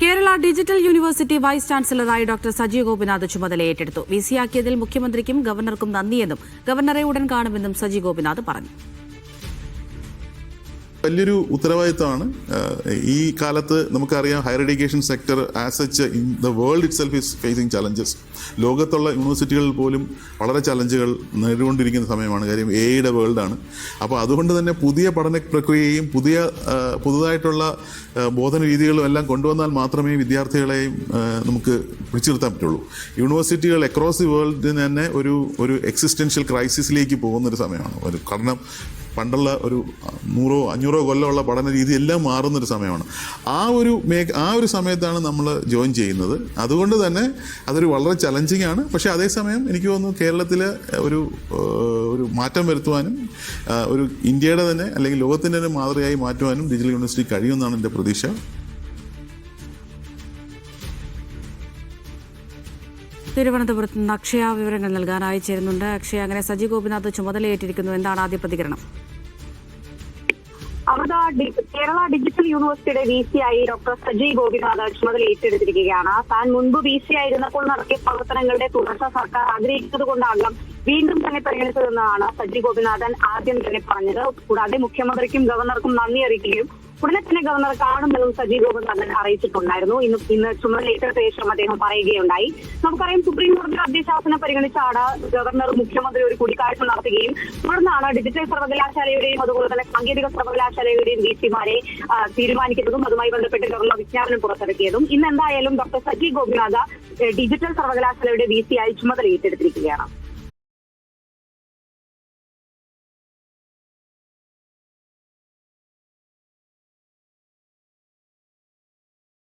Kerala digital university vice ചാൻസലറായി doctor Sajeev Gopinath ചുമതല ഏറ്റെടുത്തു. വിസിയാക്കിയതിൽ മുഖ്യമന്ത്രിക്കും ഗവർണർക്കും നന്ദിയെന്നും ഗവർണറെ ഉടൻ കാണുമെന്നും സജി ഗോപിനാഥ് പറഞ്ഞു. വലിയൊരു ഉത്തരവാദിത്തമാണ് ഈ കാലത്ത് നമുക്കറിയാം higher education sector as such in the world itself is facing challenges ലോകത്തുള്ള യൂണിവേഴ്സിറ്റികളിൽ പോലും വളരെ ചലഞ്ചുകൾ നേരിട്ടുകൊണ്ടിരിക്കുന്ന സമയമാണ്. കാര്യം എ ഐയുടെ വേൾഡാണ് അപ്പോൾ അതുകൊണ്ട് തന്നെ പുതിയ പഠന പ്രക്രിയയും പുതിയ പുതുതായിട്ടുള്ള ബോധന രീതികളും എല്ലാം കൊണ്ടുവന്നാൽ മാത്രമേ വിദ്യാർത്ഥികളെയും നമുക്ക് പിടിച്ചു നിർത്താൻ പറ്റുള്ളൂ. യൂണിവേഴ്സിറ്റികൾ അക്രോസ് ദി വേൾഡിന് തന്നെ ഒരു ഒരു എക്സിസ്റ്റൻഷ്യൽ ക്രൈസിസിലേക്ക് പോകുന്നൊരു സമയമാണ്. ഒരു കാരണം പണ്ടുള്ള ഒരു നൂറോ അഞ്ഞൂറോ കൊല്ലമുള്ള പഠന രീതി എല്ലാം മാറുന്നൊരു സമയമാണ്. ആ ഒരു മേഖ ആ ഒരു സമയത്താണ് നമ്മൾ ജോയിൻ ചെയ്യുന്നത്. അതുകൊണ്ട് തന്നെ അതൊരു വളരെ ചലഞ്ചിങ് ആണ്. പക്ഷേ അതേസമയം എനിക്ക് തോന്നുന്നു കേരളത്തിൽ ഒരു ഒരു മാറ്റം വരുത്തുവാനും ഒരു ഇന്ത്യയുടെ തന്നെ അല്ലെങ്കിൽ ലോകത്തിന്റെ തന്നെ മാതൃകയായി മാറ്റുവാനും ഡിജിറ്റൽ യൂണിവേഴ്സിറ്റി കഴിയുമെന്നാണ് എന്റെ പ്രതീക്ഷ. തിരുവനന്തപുരത്ത് നിന്ന് അക്ഷയ വിവരങ്ങൾ നൽകാനായി ചേരുന്നുണ്ട്. അക്ഷയ അങ്ങനെ സജി ഗോപിനാഥ് ചുമതലയേറ്റിരിക്കുന്നു. എന്താണ് ആദ്യ പ്രതികരണം? അമൃത കേരള ഡിജിറ്റൽ യൂണിവേഴ്സിറ്റിയുടെ വി സി ആയി ഡോക്ടർ സജയ് ഗോപിനാഥ് ചുമതല ഏറ്റെടുത്തിരിക്കുകയാണ്. താൻ മുൻപ് വി സി ആയിരുന്നപ്പോൾ നടത്തിയ പ്രവർത്തനങ്ങളുടെ തുടർച്ച സർക്കാർ ആഗ്രഹിച്ചത് കൊണ്ടാകാം വീണ്ടും തന്നെ പരിഗണിച്ചതെന്നാണ് സജി ഗോപിനാഥൻ ആദ്യം തന്നെ പറഞ്ഞത്. കൂടാതെ മുഖ്യമന്ത്രിക്കും ഗവർണർക്കും നന്ദി അറിയിക്കുകയും ഉടനെ തന്നെ ഗവർണർ കാണുമെന്നും സജീവ് ഗോപിനാഥൻ അറിയിച്ചിട്ടുണ്ടായിരുന്നു. ഇന്ന് ഇന്ന് ചുമതലയേറ്റ ശേഷം അദ്ദേഹം പറയുകയുണ്ടായി. നമുക്കറിയാം സുപ്രീം കോടതി അധ്യശാസനം പരിഗണിച്ചാണ് ഗവർണർ മുഖ്യമന്ത്രി ഒരു കൂടിക്കാഴ്ച നടത്തുകയും തുടർന്നാണ് ഡിജിറ്റൽ സർവകലാശാലയുടെയും അതുപോലെ തന്നെ സാങ്കേതിക സർവകലാശാലയുടെയും വി സിമാരെ തീരുമാനിക്കുന്നതും അതുമായി ബന്ധപ്പെട്ട് ഗവർണർ വിജ്ഞാപനം പുറത്തിറക്കിയതും. ഇന്ന് എന്തായാലും ഡോക്ടർ സജീവ് ഗോപിനാഥ ഡിജിറ്റൽ സർവകലാശാലയുടെ വി സി ആയി ചുമതല ഏറ്റെടുത്തിരിക്കുകയാണ്